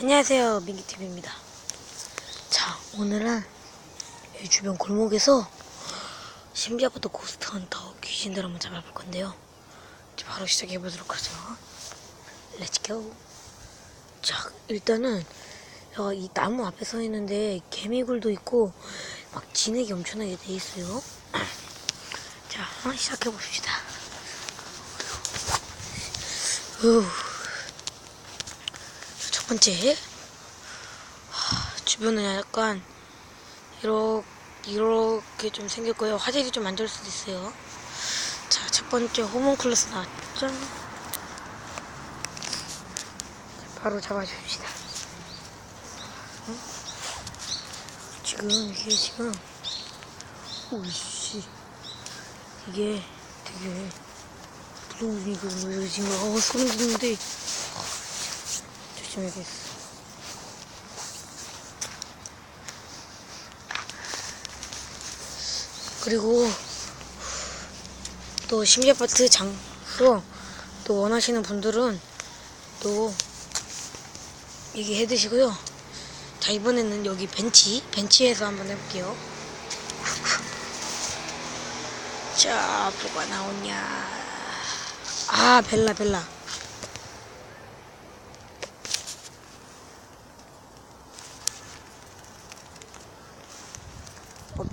안녕하세요 민기TV입니다. 자 오늘은 이 주변 골목에서 신비아파트 고스트 헌터 귀신들 한번 잡아볼 건데요. 이제 바로 시작해 보도록 하죠. 렛츠고 자 일단은 제가 이 나무 앞에 서 있는데 개미굴도 있고 막 진액이 엄청나게 돼 있어요. 자 시작해 봅시다. 우. 첫 번째 하, 주변은 약간 이렇게 이렇게 좀 생겼고요. 화질이 좀 안 좋을 수도 있어요. 자 첫 번째 호문클러스 나왔죠? 자, 바로 잡아줍시다. 어? 지금 이게 지금 오이씨 이게 되게 무서운 이거 지금 어 소름 돋는데 조심해야겠어. 그리고 또 심리아파트 장소 또 원하시는 분들은 또 얘기해 드시고요. 자 이번에는 여기 벤치 벤치에서 한번 해볼게요. 자 뭐가 나오냐? 아 벨라 벨라.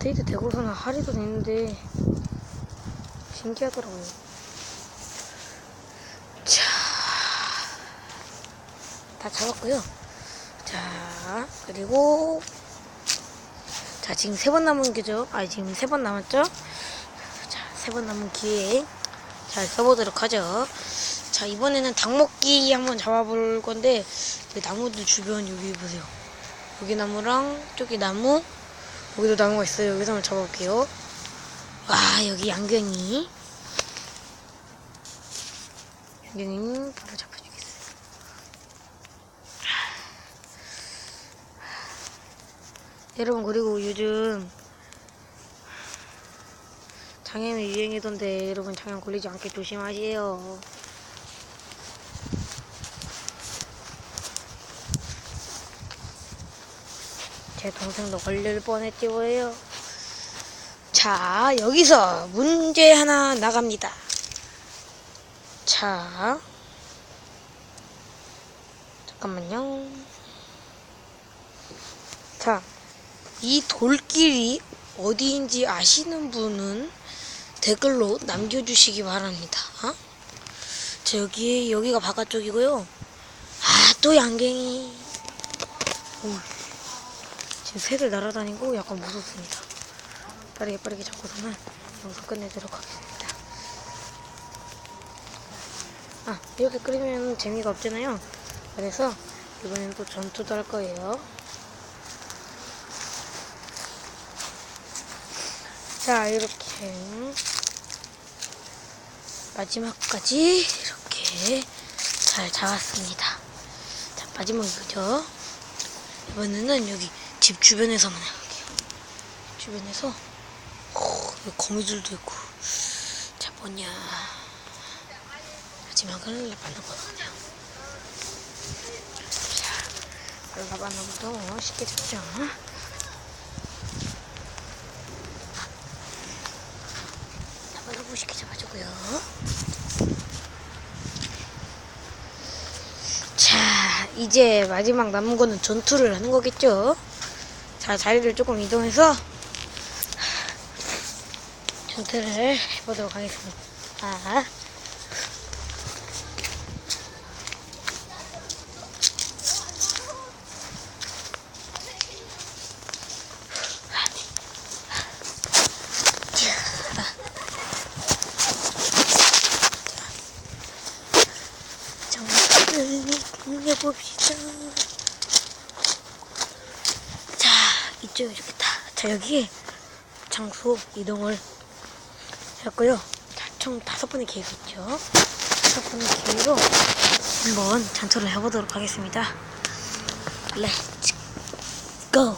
업데이트 되고서는 할인도 됐는데 신기하더라고요. 자, 다 잡았고요. 자, 그리고 자 지금 세 번 남은 게죠. 아 지금 세 번 남았죠. 자, 세 번 남은 기회에 잘 써보도록 하죠. 자 이번에는 닭먹기 한번 잡아볼 건데 그 나무들 주변 여기 보세요. 여기 나무랑 저기 나무 여기도 나무가 있어요. 여기서 한번 잡아볼게요. 와, 여기 양갱이. 양갱이 바로 잡아주겠어요. 여러분, 그리고 요즘 장염이 유행이던데 여러분 장염 걸리지 않게 조심하세요. 제 동생도 걸릴 뻔했지 뭐예요. 자, 여기서 문제 하나 나갑니다. 자, 잠깐만요. 자, 이 돌길이 어디인지 아시는 분은 댓글로 남겨주시기 바랍니다. 어? 자, 여기, 여기가 바깥쪽이고요. 아, 또 양갱이. 오. 지금 새들 날아다니고 약간 무섭습니다. 빠르게 빠르게 잡고서는 영상 끝내도록 하겠습니다. 아 이렇게 끓이면 재미가 없잖아요. 그래서 이번엔 또 전투도 할 거예요. 자 이렇게 마지막까지 이렇게 잘 잡았습니다. 자 마지막이죠. 이번에는 여기 집 주변에서만 해볼게요. 주변에서? 오, 여기 거미줄도 있고. 자 뭐냐. 마지막을 라바나보냐 자 라바나보도 쉽게 잡죠 라바나보 쉽게 잡아주고요. 자 이제 마지막 남은 거는 전투를 하는 거겠죠 자 자리를 조금 이동해서 전투를 해보도록 하겠습니다. 아. 정말 해봅시다. 자, 이쪽이 좋겠다. 자, 여기 장소 이동을 했고요. 자, 총 다섯 번의 기회가 있죠. 다섯 번의 기회로 한번 전투를 해보도록 하겠습니다. 렛츠 고!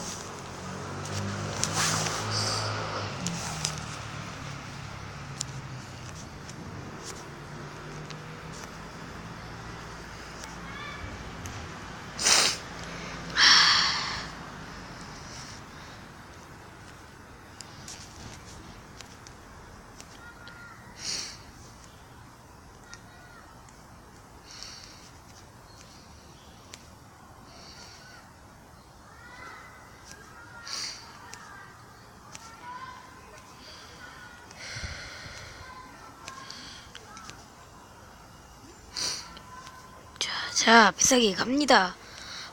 자, 비싸게 갑니다.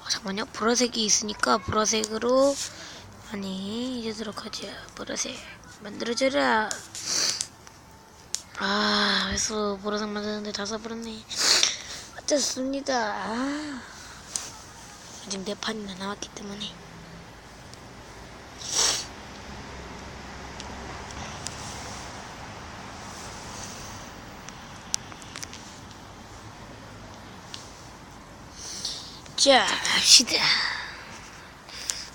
어, 잠깐만요. 보라색이 있으니까 보라색으로 많이 해주도록 하죠. 보라색 만들어줘라. 아, 그래서 보라색 만드는데 다 써버렸네. 어쩌습니다. 아, 지금 네 판이나 나왔기 때문에. 자, 합시다.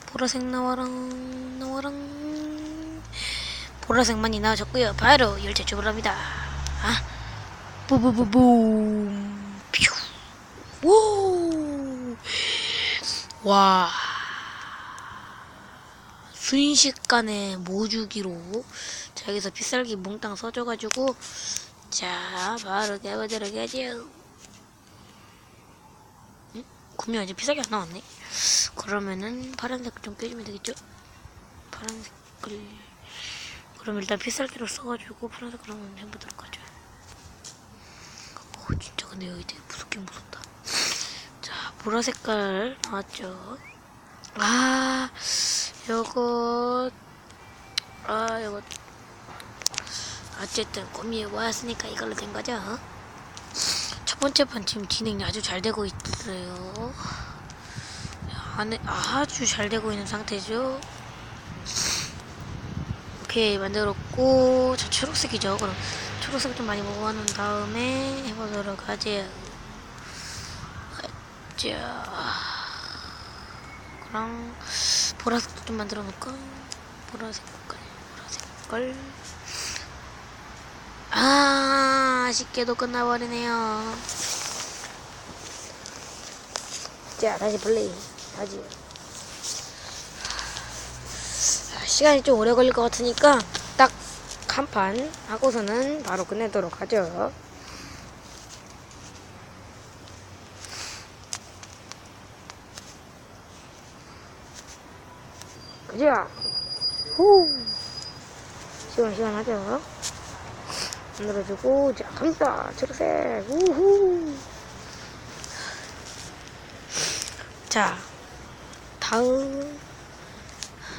보라색 나와랑, 나와랑. 보라색 많이 나와줬고요. 바로 열차 출발합니다. 아, 뿌뿌뿌뿜. 퓨. 오. 와. 순식간에 모주기로 자 여기서 빗살기 몽땅 써줘가지고 자 바로 가보도록 하죠. 구면 이제 피사기 안 나왔네. 그러면은 파란색 좀 껴주면 되겠죠? 파란색을 그럼 일단 피살기로 써가지고 파란색으로 한번 해보도록 하죠. 오 진짜 근데 여기 되게 무섭긴 무섭다. 자 보라 색깔 나왔죠? 아 요거 아 요거 어쨌든 꿈이 왔으니까 이걸로 된 거죠? 첫 번째 판 지금 진행이 아주 잘 되고 있어요. 안에 아주 잘 되고 있는 상태죠. 오케이 만들었고 저 초록색이죠. 그럼 초록색 좀 많이 모아놓은 다음에 해보도록 하죠. 자, 그럼 보라색도 좀 만들어 놓을까? 보라색 깔, 보라색 깔. 아, 아쉽게도 끝나버리네요. 자, 다시 플레이. 다시. 아, 시간이 좀 오래 걸릴 것 같으니까 딱 한 판 하고서는 바로 끝내도록 하죠. 그죠? 후. 시원시원하죠? 만들어주고 자 갑니다. 초록색 우후. 자 다음.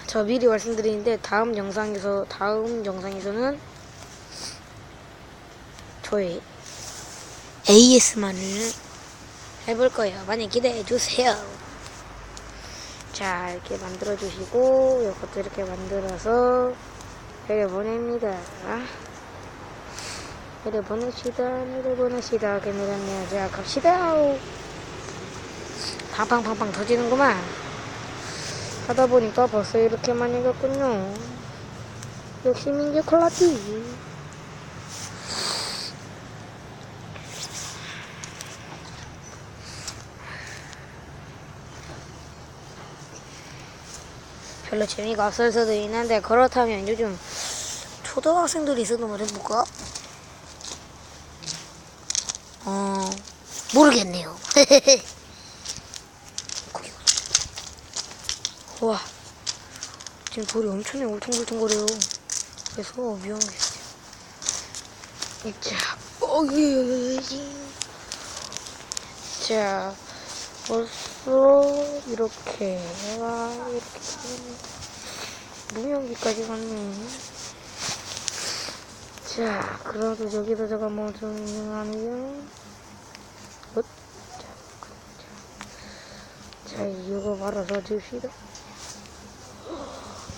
저 미리 말씀드리는데 다음 영상에서 다음 영상에서는 저의 AS만을 해볼 거예요. 많이 기대해 주세요. 자 이렇게 만들어 주시고 이것도 이렇게 만들어서 여기 보냅니다 이래 보내시다, 이래 보내시다, 괜찮네요. 자, 갑시다. 팡팡팡팡 터지는구만. 하다 보니까 벌써 이렇게 많이 갔군요. 역시 민규 콜라티. 별로 재미가 없을 수도 있는데 그렇다면 요즘 초등학생들이 쓰는 걸 해볼까? 어, 모르겠네요. 와, 지금 돌이 엄청나게 울퉁불퉁거려요. 그래서 위험하겠어요. 자, 어기, 자, 벌써 이렇게, 와, 이렇게, 무명기까지 갔네. 자, 그래도 저기도 제가 뭐좀 유명하네요. 엇? 자, 자, 자, 이거 말아서 줍시다.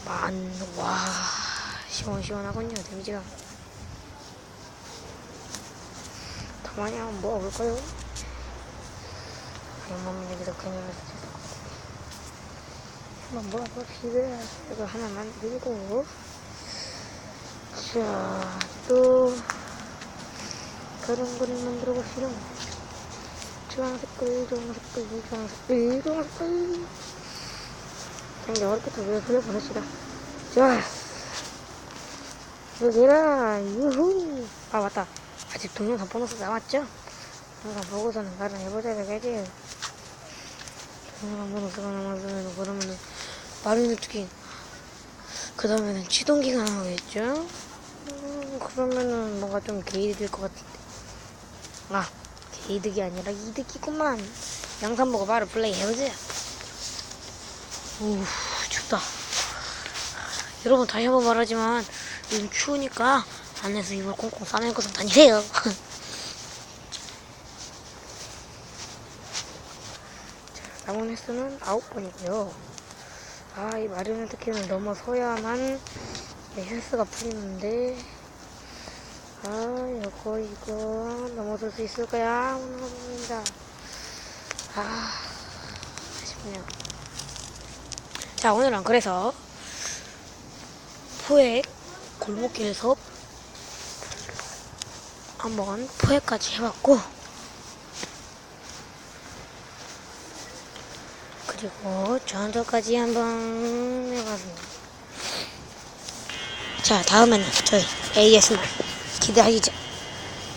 만, 와, 시원시원하군요, 데미지가. 더 많이 한번 모아볼까요? 이몸 여기도 그냥 한번 모아봅시다. 이거 하나만 들고. 자, 또 다른 거를 만들어 봅시다. 주황색 깔, 주황색깔, 주황색깔, 주황색깔. 그냥 어렵게 왜 돌려보냅시다. 자, 여기라, 유후. 아, 맞다. 아직 동영상 보너스 남았죠? 동영상 보고서는 말은 해보자고 해야지. 동영상 보너스가 남았으면 그러면은 말은 어떻게 그 다음에는 취동기가 나오겠죠? 음, 그러면은 뭔가 좀 개일이 될 것 같은데. 아, 이득이 아니라 이득이구만. 영상 보고 바로 플레이 해보자. 우 춥다. 여러분 다시 한번 말하지만 요즘 추우니까 안에서 이불 꽁꽁 싸매고 좀 다니세요. 자, 남은 횟수는 아홉 번이고요. 아, 이 마리오네 특기는 넘어서야만 이 횟수가 풀리는데 아, 이거 이거 넘어설 수 있을 거야? 오늘 모릅니다. 아, 아쉽네요. 자, 오늘은 그래서 포획 골목길에서 한번 포획까지 해봤고 그리고 전도까지 한번 해봤습니다. 자, 다음에는 저희 AS를 기대하시죠.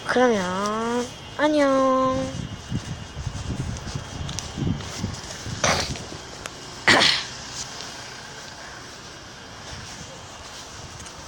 그러면 안녕.